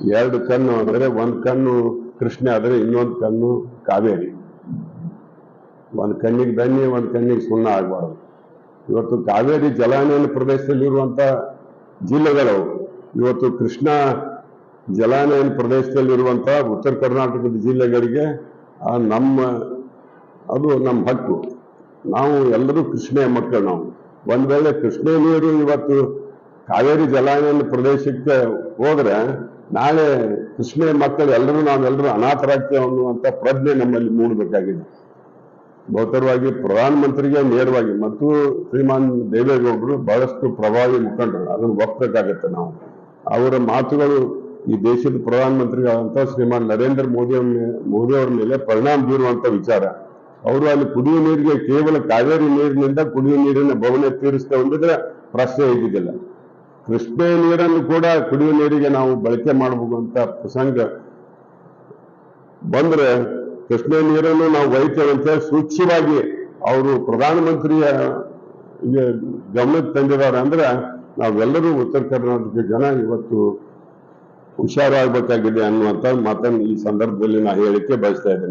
ಎರಡು ಕಣ್ಣು ಅಂದ್ರೆ ಒಂದು ಕಣ್ಣು ಕೃಷ್ಣ ಆದರೆ ಇನ್ನೊಂದು ಕಣ್ಣು ಕಾವೇರಿ. ಒಂದು ಕಣ್ಣಿಗೆ ದಣ್ಣಿ, ಒಂದು ಕಣ್ಣಿಗೆ ಸುಣ್ಣ ಆಗಬಾರ್ದು. ಇವತ್ತು ಕಾವೇರಿ ಜಲಾನಯನ ಪ್ರದೇಶದಲ್ಲಿ ಇರುವಂತ ಜಿಲ್ಲೆಗಳು ಇವತ್ತು ಕೃಷ್ಣ ಜಲಾನಯನ ಪ್ರದೇಶದಲ್ಲಿರುವಂಥ ಉತ್ತರ ಕರ್ನಾಟಕದ ಜಿಲ್ಲೆಗಳಿಗೆ ಆ ನಮ್ಮ, ಅದು ನಮ್ಮ ಹಕ್ಕು. ನಾವು ಎಲ್ಲರೂ ಕೃಷ್ಣೆಯ ಮಕ್ಕಳು ನಾವು. ಒಂದ್ ವೇಳೆ ಕೃಷ್ಣ ನೀರು ಇವತ್ತು ಕಾವೇರಿ ಜಲಾನಯನ ಪ್ರದೇಶಕ್ಕೆ ಹೋದ್ರೆ ನಾಳೆ ಕೃಷ್ಣ ಮಕ್ಕಳು ಎಲ್ಲರೂ ನಾವೆಲ್ಲರೂ ಅನಾಥರಾಗ್ತೇವೆ ಅನ್ನುವಂತ ಪ್ರಜ್ಞೆ ನಮ್ಮಲ್ಲಿ ಮೂಡಬೇಕಾಗಿದೆ. ಬಹುತರವಾಗಿ ಪ್ರಧಾನಮಂತ್ರಿಗೆ ನೇರವಾಗಿ, ಮತ್ತು ಶ್ರೀಮಾನ್ ದೇವೇಗೌಡರು ಬಹಳಷ್ಟು ಪ್ರಭಾವಿ ಮುಖಂಡರು. ಅದನ್ನು ಒಪ್ಪಬೇಕಾಗತ್ತೆ ನಾವು. ಅವರ ಮಾತುಗಳು ಈ ದೇಶದ ಪ್ರಧಾನಮಂತ್ರಿಗಳಂತ ಶ್ರೀಮಾನ್ ನರೇಂದ್ರ ಮೋದಿ ಮೋದಿ ಮೇಲೆ ಪರಿಣಾಮ ಬೀರುವಂತ ವಿಚಾರ. ಅವರು ಅಲ್ಲಿ ಕುಡಿಯುವ ನೀರಿಗೆ ಕೇವಲ ಕಾವೇರಿ ನೀರಿನಿಂದ ಕುಡಿಯುವ ನೀರಿನ ಭವನ ತೀರಿಸ್ತೇವೆ ಅಂದಿದ್ರೆ ಪ್ರಶ್ನೆ ಇದ್ದಿದ್ದಿಲ್ಲ. ಕೃಷ್ಣೆ ನೀರನ್ನು ಕೂಡ ಕುಡಿಯುವ ನೀರಿಗೆ ನಾವು ಬಳಕೆ ಮಾಡಬಹುದು ಅಂತ ಪ್ರಸಂಗ ಬಂದ್ರೆ ಕೃಷ್ಣ ನೀರನ್ನು ನಾವು ಅಂತ ಸೂಚ್ಯವಾಗಿ ಅವರು ಪ್ರಧಾನಮಂತ್ರಿಯ ಗಮನಕ್ಕೆ ತಂದಿದ್ದಾರೆ ಅಂದ್ರೆ ನಾವೆಲ್ಲರೂ ಉತ್ತರ ಕರ್ನಾಟಕ ಜನ ಇವತ್ತು ಹುಷಾರಾಗಬೇಕಾಗಿದೆ ಅನ್ನುವಂಥ ಮಾತನ್ನು ಈ ಸಂದರ್ಭದಲ್ಲಿ ನಾ ಹೇಳಿಕೆ ಬಯಸ್ತಾ ಇದ್ದೇನೆ.